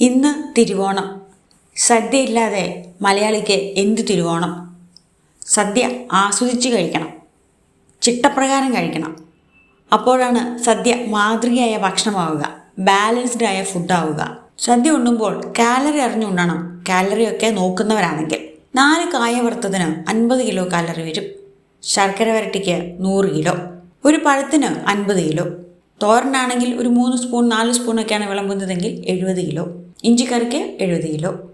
ഇന്ന് തിരുവോണം. സദ്യയില്ലാതെ മലയാളിക്ക് എന്ത് തിരുവോണം? സദ്യ ആസ്വദിച്ച് കഴിക്കണം. ചിട്ടപ്രകാരം കഴിക്കണം. അപ്പോഴാണ് സദ്യ മാതൃകയായ ഭക്ഷണമാവുക ബാലൻസ്ഡ് ആയ ഫുഡാവുക സദ്യ ഉണ്ണുമ്പോൾ കാലറി അറിഞ്ഞുണ്ണണം കാലറിയൊക്കെ നോക്കുന്നവരാണെങ്കിൽ. നാല് കായ വറുത്തതിന് അൻപത് കിലോ കാലറി വരും. ശർക്കര വരട്ടിക്ക് നൂറ് കിലോ. ഒരു പഴത്തിന് അൻപത് കിലോ. തോരനാണെങ്കിൽ ഒരു മൂന്ന് സ്പൂൺ നാല് സ്പൂണൊക്കെയാണ് വിളമ്പുന്നതെങ്കിൽ എഴുപത് കിലോ. ഇഞ്ചിക്കറിക്ക് എഴുപത് കിലോ.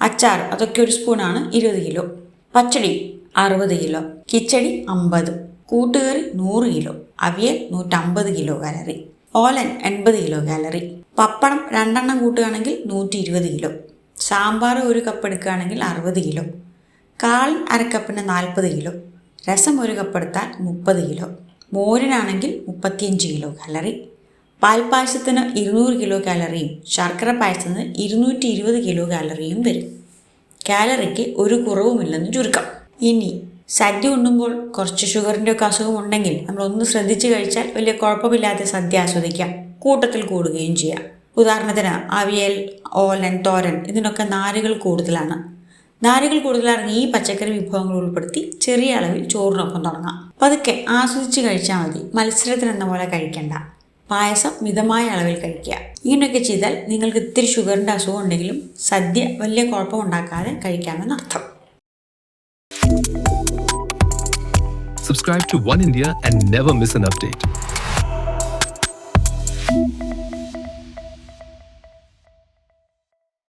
അച്ചാർ അതൊക്കെ ഒരു സ്പൂണാണ് ഇരുപത് കിലോ. പച്ചടി അറുപത് കിലോ. കിച്ചടി അമ്പത്. കൂട്ടുകറി നൂറ് കിലോ. അവിയൽ നൂറ്റമ്പത് കിലോ കാലറി. ഓലൻ എൺപത് കിലോ കാലറി. പപ്പടം രണ്ടെണ്ണം കൂട്ടുകയാണെങ്കിൽ നൂറ്റി ഇരുപത് കിലോ. സാമ്പാർ ഒരു കപ്പ് എടുക്കുകയാണെങ്കിൽ അറുപത് കിലോ. കാളൻ അരക്കപ്പിന് നാൽപ്പത് കിലോ. രസം ഒരു കപ്പ് എടുത്താൽ മുപ്പത് കിലോ. മോരിനാണെങ്കിൽ മുപ്പത്തിയഞ്ച് കിലോ കാലറി. പാൽപ്പായസത്തിന് ഇരുന്നൂറ് കിലോ കാലറിയും ശർക്കര പായസത്തിന് ഇരുന്നൂറ്റി ഇരുപത് കിലോ കാലറിയും വരും. കാലറിക്ക് ഒരു കുറവുമില്ലെന്ന് ചുരുക്കം. ഇനി സദ്യ ഉണ്ണുമ്പോൾ കുറച്ച് ഷുഗറിന്റെ ഒക്കെ അസുഖം ഉണ്ടെങ്കിൽ നമ്മൾ ഒന്ന് ശ്രദ്ധിച്ച് കഴിച്ചാൽ വലിയ കുഴപ്പമില്ലാതെ സദ്യ ആസ്വദിക്കാം. കൂട്ടത്തിൽ കൂടുകയും ചെയ്യാം. ഉദാഹരണത്തിന് അവിയൽ ഓലൻ തോരൻ ഇതിനൊക്കെ നാരുകൾ കൂടുതലാണ്. നാരുകൾ കൂടുതലാണെങ്കിൽ ഈ പച്ചക്കറി വിഭവങ്ങൾ ഉൾപ്പെടുത്തി ചെറിയ അളവിൽ ചോറിനൊപ്പം തുടങ്ങാം. പതുക്കെ ആസ്വദിച്ച് കഴിച്ചാൽ മതി. മത്സരത്തിനെന്ന പോലെ കഴിക്കണ്ട. പായസം മിതമായ അളവിൽ കഴിക്കുക ഇങ്ങനെയൊക്കെ ചെയ്താൽ നിങ്ങൾക്ക് ഇത്തിരി ഷുഗറിന്റെ അസുഖം ഉണ്ടെങ്കിലും സദ്യ വലിയ കുഴപ്പമുണ്ടാക്കാതെ കഴിക്കാമെന്നർത്ഥം Subscribe to One India and never miss an update.